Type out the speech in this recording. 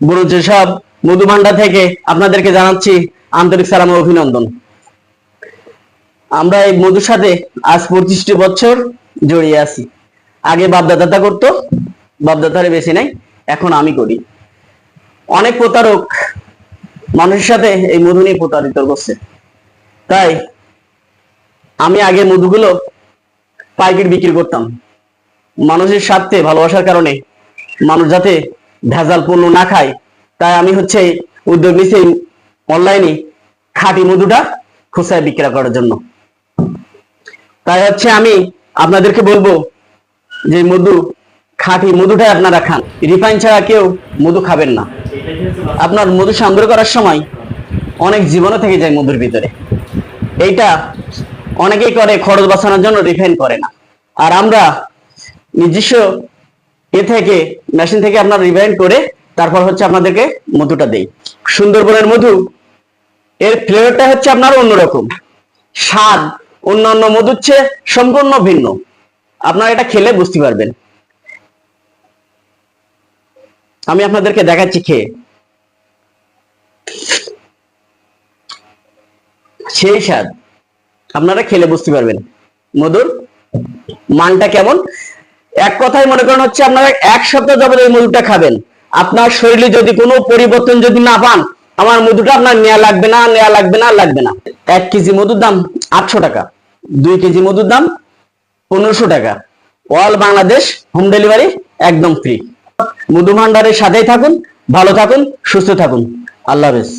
বুড়ো যেসব মধু ভান্ডার থেকে আপনাদেরকে জানাচ্ছি আন্তরিক সালাম অভিনন্দন। আমরা এই মধুর সাথে আজ পঁচিশটি বছর জড়িয়ে আছি। আগে বাপদাদা করতো, বাপদাদারে বেশি নাই, এখন আমি করি। অনেক প্রতারক মানুষের সাথে এই মধু নিয়ে প্রতারিত করছে। তাই আমি আগে মধুগুলো পাইকারি বিক্রি করতাম। মানুষের স্বার্থে, ভালোবাসার কারণে মানুষ যাতে ভেজাল পণ্য না খায়, তাই আমি হচ্ছে উদ্যোগ নিচ্ছি অনলাইনে খাঁটি মধুটা খুচরায় বিক্রি করার জন্য। তাই হচ্ছে আমি আপনাদেরকে বলব যে মধু, খাঁটি মধুটাই আপনারা খান। রিফাইন ছাড়া কেউ মধু খাবেন না। আপনার মধু সংগ্রহ করার সময় অনেক জীবনও থেকে যায় মধুর ভিতরে। এইটা অনেকেই করে, খরচ বাঁচানোর জন্য রিফাইন করে না। আর আমরা নিজস্ব এ থেকে মেশিন থেকে আপনার রিফাইন করে তারপর হচ্ছে আপনাদেরকে মধুটা দেই। সুন্দরবনের মধু, এর ফ্লেভারটা হচ্ছে আপনার অন্যরকম। স্বাদ, অন্যান্য মধুর চেয়ে সম্পূর্ণ ভিন্ন। আপনারা এটা খেলে বুঝতে পারবেন। আমি আপনাদেরকে দেখাচ্ছি খেয়ে। সেই স্বাদ, আপনারা খেলে বুঝতে পারবেন। মধুর মানটা কেমন? এক কথায় মনে করেন হচ্ছে আপনারা এক সপ্তাহ যাবত এই মধুটা খাবেন। আপনার শরীরে যদি কোনো পরিবর্তন যদি না পান, আমার মধুটা আপনার নেওয়া লাগবে না নেওয়া লাগবে না লাগবে না। এক কেজি মধুর দাম আটশো টাকা, দুই কেজি মধুর দাম পনেরোশো টাকা। অল বাংলাদেশ হোম ডেলিভারি একদম ফ্রি। মধু ভান্ডারের সাথেই থাকুন, ভালো থাকুন, সুস্থ থাকুন। আল্লাহ হাফেজ।